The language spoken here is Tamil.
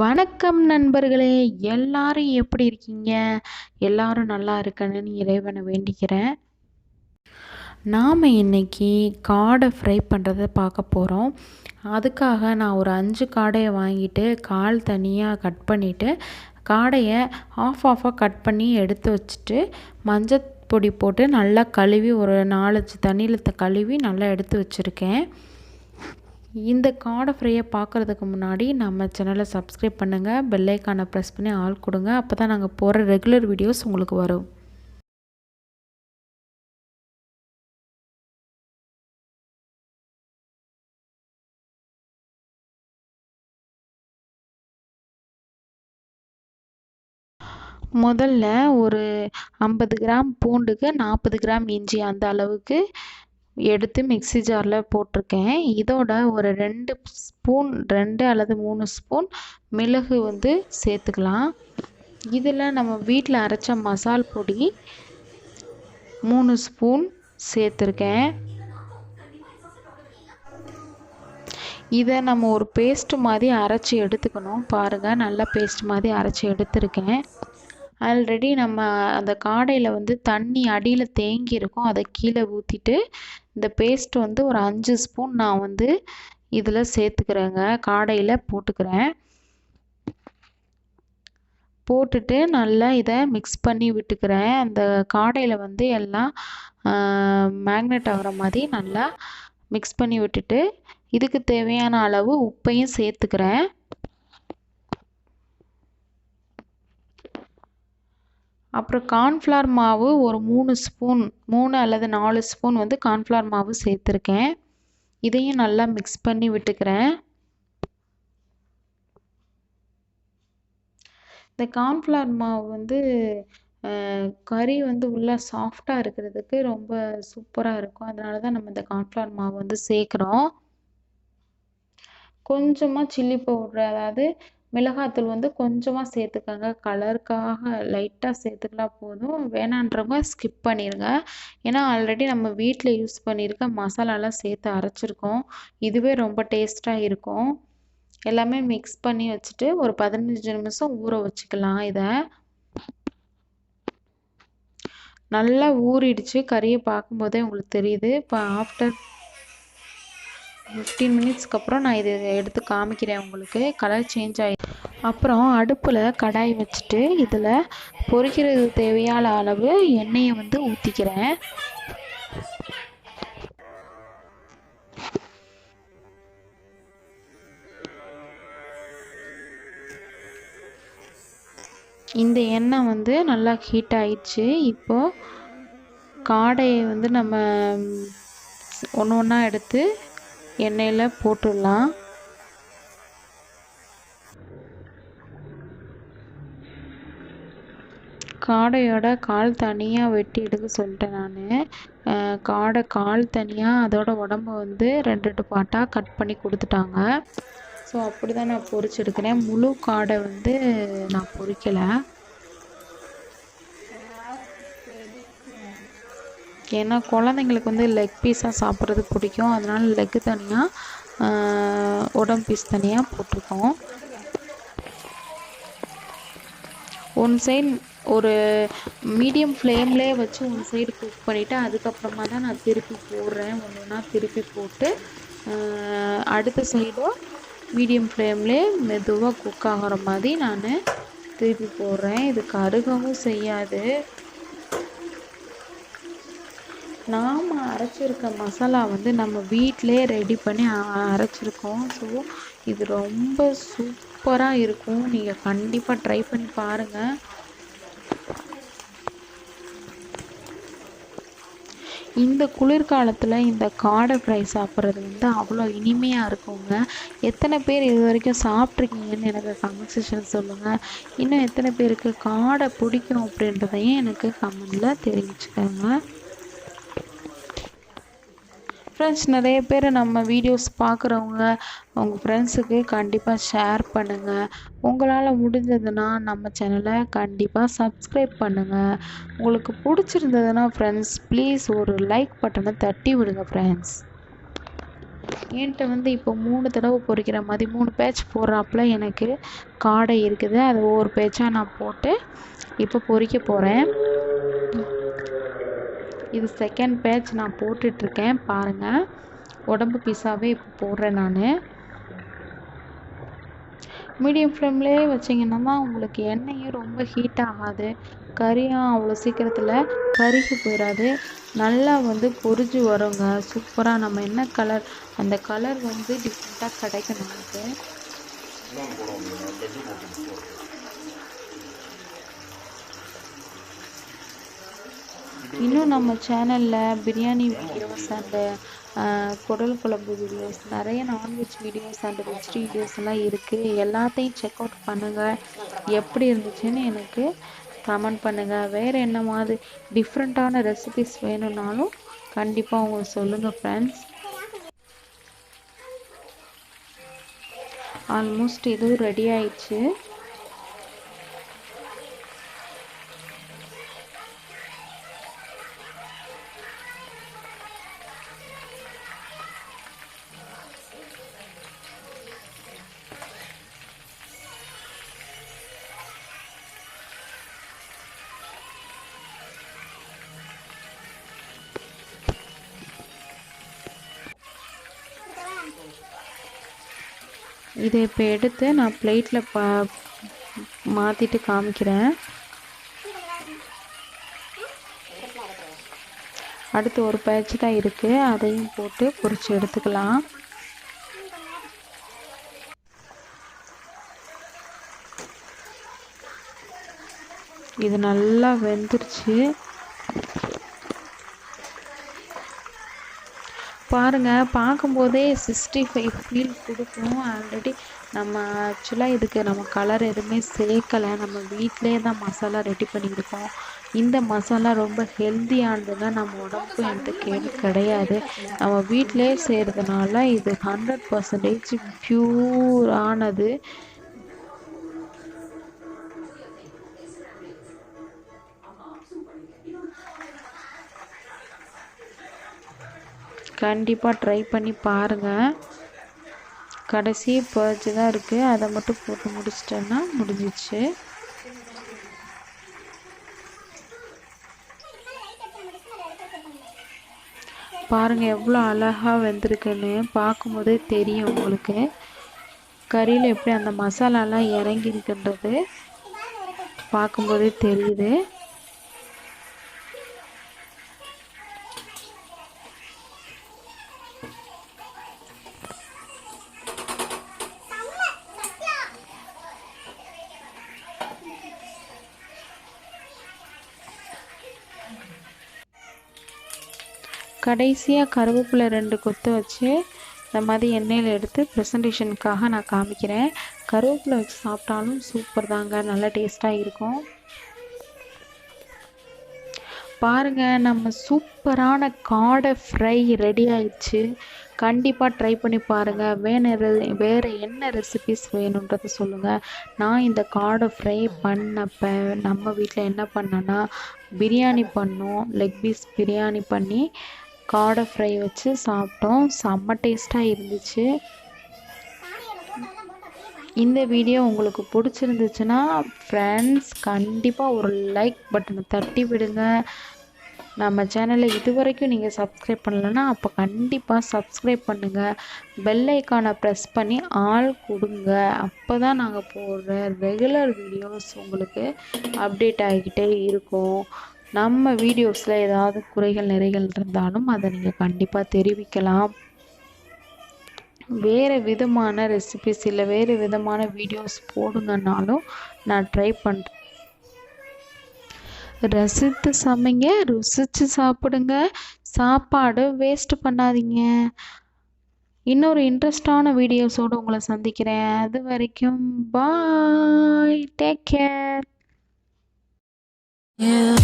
வணக்கம் நண்பர்களே எல்லாரும் எப்படி இருக்கீங்க? எல்லாரும் நல்லா இருக்கணும்னு இறைவனை வேண்டிக்கிறேன். நாம் இன்னைக்கு காடை ஃப்ரை பண்ணுறத பார்க்க போகிறோம் அதுக்காக நான் ஒரு அஞ்சு காடையை வாங்கிட்டு கால் தனியாக கட் பண்ணிவிட்டு காடையை ஆஃப் ஆஃபாக கட் பண்ணி எடுத்து வச்சுட்டு மஞ்சள் பொடி போட்டு நல்லா கழுவி ஒரு நாலஞ்சு தண்ணியில் கழுவி நல்லா எடுத்து வச்சுருக்கேன். இந்த காடை ஃப்ரையை பார்க்குறதுக்கு முன்னாடி நம்ம சேனலை சப்ஸ்கிரைப் பண்ணுங்கள் பெல்லைக்கானை ப்ரெஸ் பண்ணி ஆள் கொடுங்க. அப்போ தான் நாங்கள் போகிற ரெகுலர் வீடியோஸ் உங்களுக்கு வரும். முதல்ல ஒரு ஐம்பது கிராம் பூண்டுக்கு நாற்பது கிராம் இஞ்சி அந்த அளவுக்கு. எடுத்து மிக்சி ஜாரில் போட்டிருக்கேன். இதோட ஒரு ரெண்டு ஸ்பூன் ரெண்டு அல்லது மூணு ஸ்பூன் மிளகு வந்து சேர்த்துக்கலாம். இதில் நம்ம வீட்டில் அரைச்ச மசால் பொடி மூணு ஸ்பூன் சேர்த்துருக்கேன். இதை நம்ம ஒரு பேஸ்ட் மாதிரி அரைச்சி எடுத்துக்கணும். பாருங்கள் நல்லா பேஸ்ட் மாதிரி அரைச்சி எடுத்திருக்கேன். ஆல்ரெடி நம்ம அந்த காடையில் வந்து தண்ணி அடியில் தேங்கி இருக்கும். அதை கீழே ஊற்றிட்டு இந்த பேஸ்ட் வந்து ஒரு அஞ்சு ஸ்பூன் நான் வந்து இதில் சேர்த்துக்கிறேங்க. காடையில் போட்டுக்கிறேன். போட்டுட்டு நல்லா இதை மிக்ஸ் பண்ணி விட்டுக்கிறேன். அந்த காடையில் வந்து எல்லாம் மேக்னெட் ஆகிற மாதிரி நல்லா மிக்ஸ் பண்ணி விட்டுட்டு இதுக்கு தேவையான அளவு உப்பையும் சேர்த்துக்கிறேன். அப்புறம் கார்ன்ஃப்ளவர் மாவு ஒரு மூணு ஸ்பூன் மூணு அல்லது நாலு ஸ்பூன் வந்து கார்ன்ஃப்ளவர் மாவு சேர்த்துருக்கேன். இதையும் நல்லா மிக்ஸ் பண்ணி விட்டுக்கிறேன். இந்த கார்ன்ஃப்ளவர் மாவு வந்து கறி வந்து உள்ளே சாஃப்டாக இருக்கிறதுக்கு ரொம்ப சூப்பராக இருக்கும். அதனால தான் நம்ம இந்த கார்ன்ஃப்ளவர் மாவு வந்து சேர்க்குறோம். கொஞ்சமாக சில்லி பவுட்ரு அதாவது மிளகாத்தூள் வந்து கொஞ்சமாக சேர்த்துக்கோங்க. கலருக்காக லைட்டாக சேர்த்துக்கலாம் போதும். வேணான்றவங்க ஸ்கிப் பண்ணிடுங்க ஏன்னா ஆல்ரெடி நம்ம வீட்டில் யூஸ் பண்ணியிருக்க மசாலாலாம் சேர்த்து அரைச்சிருக்கோம். இதுவே ரொம்ப டேஸ்ட்டாக இருக்கும். எல்லாமே மிக்ஸ் பண்ணி வச்சுட்டு ஒரு பதினஞ்சு நிமிஷம் ஊற வச்சுக்கலாம் இதை. நல்லா ஊறிடுச்சு. கறியை பார்க்கும்போதே உங்களுக்கு தெரியுது. இப்போ ஆஃப்டர் ஃபிஃப்டீன் மினிட்ஸ்க்கு அப்புறம் நான் இது எடுத்து காமிக்கிறேன் உங்களுக்கு. கலர் சேஞ்ச் ஆகி அப்புறம் அடுப்பில் கடாய் வச்சுட்டு இதில் பொரிக்கிறது தேவையான அளவு எண்ணெயை வந்து ஊற்றிக்கிறேன் இந்த எண்ணெய் வந்து நல்லா ஹீட் ஆயிடுச்சு. இப்போது காடையை வந்து நம்ம ஒன்று ஒன்றா எடுத்து எண்ணெயில் போட்டுடலாம். காடையோட கால் தனியாக வெட்டி எடுக்க சொல்லிட்டேன் நான். காடை கால் தனியாக அதோட உடம்ப வந்து ரெண்டு ரெண்டு பாட்டாக கட் பண்ணி கொடுத்துட்டாங்க. ஸோ அப்படி தான் நான் பொறிச்சு எடுக்கிறேன். முழு காடை வந்து நான் பொறிக்கலை. ஏன்னா குழந்தைங்களுக்கு வந்து லெக் பீஸாக சாப்பிட்றது பிடிக்கும். அதனால் லெக்கு தனியாக உடம்பு பீஸ் தனியாக போட்டிருக்கோம். ஒன் சைடு ஒரு மீடியம் ஃப்ளேம்லேயே வச்சு ஒன் சைடு குக் பண்ணிவிட்டு அதுக்கப்புறமா தான் நான் திருப்பி போடுறேன். ஒன்று ஒன்றா திருப்பி போட்டு அடுத்த சைடும் மீடியம் ஃப்ளேம்லேயே மெதுவாக குக் ஆகிற மாதிரி நான் திருப்பி போடுறேன். இது கருகவும் செய்யாது. அரைச்சிருக்க மசாலா வந்து நம்ம வீட்டிலே ரெடி பண்ணி அரைச்சிருக்கோம். ஸோ இது ரொம்ப சூப்பராக இருக்கும். நீங்கள் கண்டிப்பாக ட்ரை பண்ணி பாருங்கள் இந்த குளிர்காலத்தில் இந்த காடை ஃப்ரை சாப்பிட்றது வந்து அவ்வளோ இனிமையாக இருக்குங்க. எத்தனை பேர் இது வரைக்கும் சாப்பிட்ருக்கீங்கன்னு எனக்கு கமெண்ட் செக்ஷன் சொல்லுங்கள் இன்னும் எத்தனை பேருக்கு காடை பிடிக்கும் அப்படின்றதையும் எனக்கு கமெண்டில் தெரிவிச்சுக்கோங்க. ஃப்ரெண்ட்ஸ் நிறைய பேர் நம்ம வீடியோஸ் பார்க்குறவங்க உங்கள் ஃப்ரெண்ட்ஸுக்கு கண்டிப்பாக ஷேர் பண்ணுங்கள் உங்களால் முடிஞ்சதுன்னா நம்ம சேனலை கண்டிப்பாக சப்ஸ்கிரைப் பண்ணுங்கள் உங்களுக்கு பிடிச்சிருந்ததுன்னா ஃப்ரெண்ட்ஸ் ப்ளீஸ் ஒரு லைக் பட்டனை தட்டி விடுங்க ஃப்ரெண்ட்ஸ் என்கிட்ட வந்து இப்போ மூணு தடவை பொறிக்கிற மாதிரி மூணு பேட்ச் போடுறாப்புல எனக்கு காடை இருக்குது. அது ஒவ்வொரு பேட்சாக நான் போட்டு இப்போ பொறிக்க போகிறேன் இது செகண்ட் பேட்ச் நான் போட்டுட்ருக்கேன் பாருங்கள் உடம்பு பீஸாவே இப்போ போடுறேன் நான். மீடியம் ஃப்ளேம்லேயே வச்சிங்கன்னா தான் உங்களுக்கு எண்ணெயும் ரொம்ப ஹீட் ஆகாது. கறியும் அவ்வளோ சீக்கிரத்தில் கருகி போயிடாது நல்லா வந்து பொரிஞ்சு வருங்க. சூப்பராக நம்ம என்ன கலர் அந்த கலர் வந்து டிஃப்ரெண்ட்டாக கிடைக்கும் நமக்கு. இன்னும் நம்ம சேனலில் பிரியாணி வீடியோஸ் அண்டு குடல் குழம்பு வீடியோஸ் நிறைய non veg videos and veg videos எல்லாம் இருக்குது எல்லாத்தையும் செக் அவுட் பண்ணுங்கள் எப்படி இருந்துச்சுன்னு எனக்கு கமெண்ட் பண்ணுங்கள் வேறு என்ன மாதிரி டிஃப்ரெண்ட்டான ரெசிபிஸ் வேணும்னாலும் கண்டிப்பாக உங்களுக்கு சொல்லுங்கள் ஃப்ரெண்ட்ஸ் ஆல்மோஸ்ட் இதுவும் ரெடி ஆயிடுச்சு. இதை இப்போ எடுத்து நான் பிளேட்டில் பா மாற்றிட்டு காமிக்கிறேன். அடுத்து ஒரு பேட்ச் தான் இருக்குது அதையும் போட்டு பொறிச்சு எடுத்துக்கலாம். இது நல்லா வெந்துருச்சு. பாருங்கள் பார்க்கும்போதே சிக்ஸ்டி ஃபைவ் ஃபீல் கொடுக்கும். ஆல்ரெடி நம்ம ஆக்சுவலாக இதுக்கு நம்ம கலர் எதுவுமே சேர்க்கலை. நம்ம வீட்டிலே தான் மசாலா ரெடி பண்ணியிருக்கோம். இந்த மசாலா ரொம்ப ஹெல்த்தியானதுன்னா நம்ம உடம்புக்கும் எந்த கேடு கிடையாது. நம்ம வீட்டிலே செய்கிறதுனால இது ஹண்ட்ரட் பர்சன்டேஜ் ப்யூரானது கண்டிப்பாக ட்ரை பண்ணி பாருங்கள் கடைசி பர்ஜ் தான் இருக்குது அதை மட்டும் போட்டு முடிச்சிட்டேன்னா முடிஞ்சிச்சு. பாருங்கள் எவ்வளோ அழகாக வெந்திருக்குன்னு பார்க்கும்போதே தெரியும் உங்களுக்கு. கறியில் எப்படி அந்த மசாலாலாம் இறங்கியிருக்குன்றது பார்க்கும்போதே தெரியுது. கடைசியாக கருவேப்பிலை ரெண்டு கொத்து வச்சு இந்த மாதிரி எண்ணெயில் எடுத்து ப்ரெசன்டேஷனுக்காக நான் காமிக்கிறேன். கருவேப்பிலை வச்சு சாப்பிட்டாலும் சூப்பர் தாங்க நல்ல டேஸ்ட்டாக இருக்கும். பாருங்கள் நம்ம சூப்பரான காடை ஃப்ரை ரெடி ஆயிடுச்சு. கண்டிப்பாக ட்ரை பண்ணி பாருங்கள் வேறு வேறு என்ன ரெசிபிஸ் வேணுன்றதை சொல்லுங்கள் நான் இந்த காடை ஃப்ரை பண்ணப்போ நம்ம வீட்டில் என்ன பண்ணேன்னா பிரியாணி பண்ணோம். லெக் பீஸ் பிரியாணி பண்ணி காடை ஃப்ரை வச்சு சாப்பிட்டோம். செம்ம டேஸ்ட்டாக இருந்துச்சு. இந்த வீடியோ உங்களுக்கு பிடிச்சிருந்துச்சுன்னா ஃப்ரெண்ட்ஸ் கண்டிப்பாக ஒரு லைக் பட்டனை தட்டி விடுங்க. நம்ம சேனலை இது வரைக்கும் நீங்கள் சப்ஸ்கிரைப் பண்ணலைன்னா அப்போ கண்டிப்பாக சப்ஸ்கிரைப் பண்ணுங்கள் பெல் ஐக்கானை ப்ரெஸ் பண்ணி ஆள் கொடுங்க. அப்போ தான் நாங்கள் போடுற ரெகுலர் வீடியோஸ் உங்களுக்கு அப்டேட் ஆகிக்கிட்டே இருக்கும். நம்ம வீடியோஸில் ஏதாவது குறைகள் நிறைகள் இருந்தாலும் அதை நீங்கள் கண்டிப்பாக தெரிவிக்கலாம். வேறு விதமான ரெசிபிஸ் இல்லை வேறு விதமான வீடியோஸ் போடுங்கன்னாலும் நான் ட்ரை பண்ணுறேன் ரசித்து சமைங்க ருசித்து சாப்பிடுங்க. சாப்பாடு வேஸ்ட் பண்ணாதீங்க. இன்னொரு இன்ட்ரெஸ்டான வீடியோஸோடு உங்களை சந்திக்கிறேன். அது வரைக்கும் பாய் டேக் கேர் Yeah.